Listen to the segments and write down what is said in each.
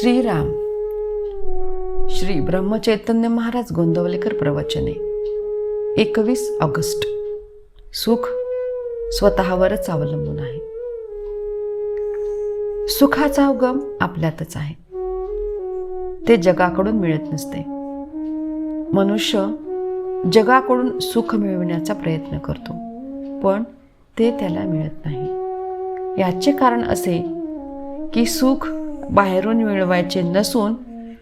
श्रीराम. श्री ब्रह्मचैतन्य महाराज गोंदवलेकर प्रवचने. एकवीस ऑगस्ट. सुख स्वतःवरच अवलंबून आहे. सुखाचा उगम आपल्यातच आहे. ते जगाकडून मिळत नसते. मनुष्य जगाकडून सुख मिळविण्याचा प्रयत्न करतो पण ते त्याला मिळत नाही. याचे कारण असे की सुख बाहेरून मिळवायचे नसून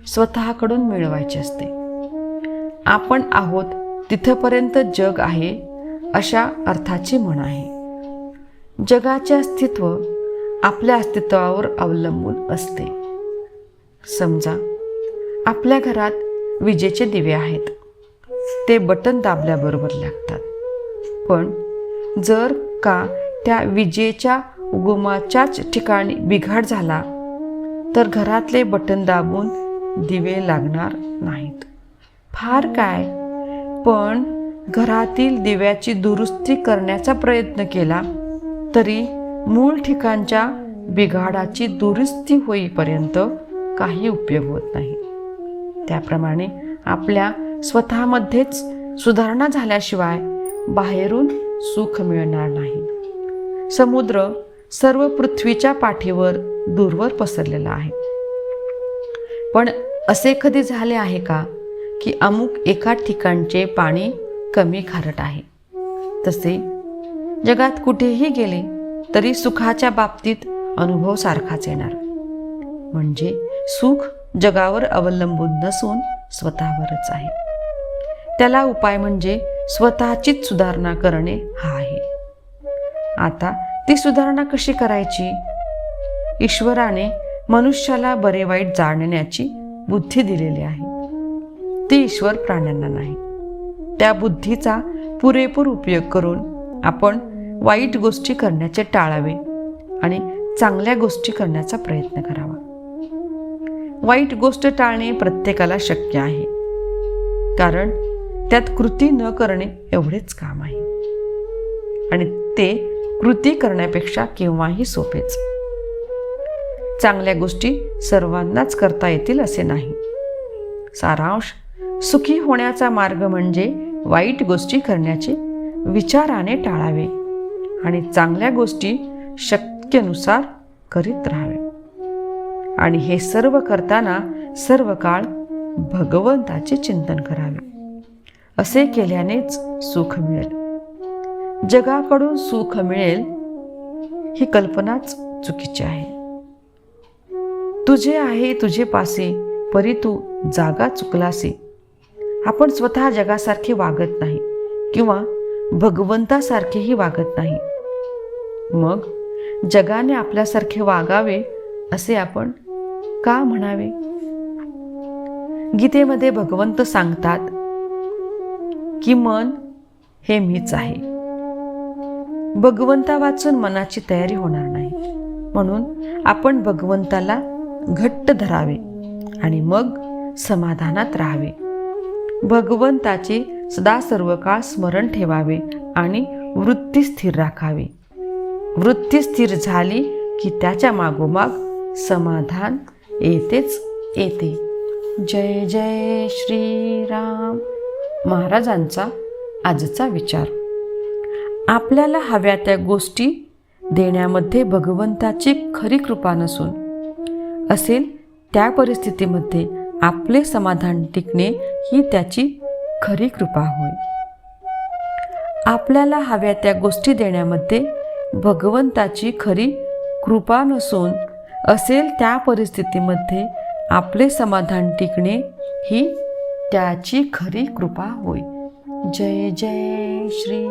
स्वतःकडून मिळवायचे असते. आपण आहोत तिथपर्यंत जग आहे अशा अर्थाची म्हण आहे. जगाचे अस्तित्व आपल्या अस्तित्वावर अवलंबून असते. समजा आपल्या घरात विजेचे दिवे आहेत. ते बटन दाबल्याबरोबर लागतात. पण जर का त्या विजेच्या उगमाच्याच ठिकाणी बिघाड झाला तर घरातले बटन दाबून दिवे लागणार नाहीत. फार काय? पण घरातील दिव्याची दुरुस्ती करण्याचा प्रयत्न केला तरी मूळ ठिकाणच्या बिघाडाची दुरुस्ती होईपर्यंत काही उपयोग होत नाही. त्याप्रमाणे आपल्या स्वतःमध्येच सुधारणा झाल्याशिवाय बाहेरून सुख मिळणार नाही. समुद्र सर्व पृथ्वीच्या पाठीवर दूरवर पसरलेला आहे. पण असे कधी झाले आहे का की अमुक एका ठिकाणचे पाणी कमी खारट आहे? तसे जगात कुठेही गेले तरी सुखाच्या बाबतीत अनुभव सारखाच येणार. म्हणजे सुख जगावर अवलंबून नसून स्वतःवरच आहे. त्याला उपाय म्हणजे स्वतःचीच सुधारणा करणे हा आहे. आता ती सुधारणा कशी करायची? ईश्वराने मनुष्याला बरे वाईट जाणण्याची बुद्धी दिलेली आहे. ती ईश्वर प्राण्यांना नाही. त्या बुद्धीचा पुरेपूर उपयोग करून आपण वाईट गोष्टी करण्याचे टाळावे आणि चांगल्या गोष्टी करण्याचा प्रयत्न करावा. वाईट गोष्ट टाळणे प्रत्येकाला शक्य आहे. कारण त्यात कृती न करणे एवढेच काम आहे. आणि ते कृती करण्यापेक्षा केव्हाही सोपेच. चांगल्या गोष्टी सर्वांनाच करता येतील असे नाही. सारांश सुखी होण्याचा मार्ग म्हणजे वाईट गोष्टी करण्याचे विचाराने टाळावे आणि चांगल्या गोष्टी शक्यनुसार करीत राहावे. आणि हे सर्व करताना सर्व काळ भगवंताचे चिंतन करावे. असे केल्यानेच सुख मिळेल. जगाकडून सुख मिळेल ही कल्पनाच चुकीची आहे. तुझे आहे तुझे पासे परी तू जागा चुकलासे. आपण स्वतः जगासारखे वागत नाही किंवा भगवंतासारखेही वागत नाही. मग जगाने आपल्यासारखे वागावे असे आपण का म्हणावे? गीतेमध्ये भगवंत सांगतात की मन हे मीच आहे. भगवंता वाचून मनाची तयारी होणार नाही. म्हणून आपण भगवंताला घट्ट धरावे आणि मग समाधानात राहावे. भगवंताचे सदा सर्व काळ स्मरण ठेवावे आणि वृत्ती स्थिर राखावी. वृत्ती स्थिर झाली की त्याच्या मागोमाग समाधान येतेच येते. जय जय श्रीराम. महाराजांचा आजचा विचार. आपल्याला हव्या त्या गोष्टी देण्यामध्ये भगवंताची खरी कृपा नसून असेल त्या परिस्थितीमध्ये आपले समाधान टिकणे ही त्याची खरी कृपा होय. आपल्याला हव्या त्या गोष्टी देण्यामध्ये भगवंताची खरी कृपा नसून असेल त्या परिस्थितीमध्ये आपले समाधान टिकणे ही त्याची खरी कृपा होय. जय जय श्री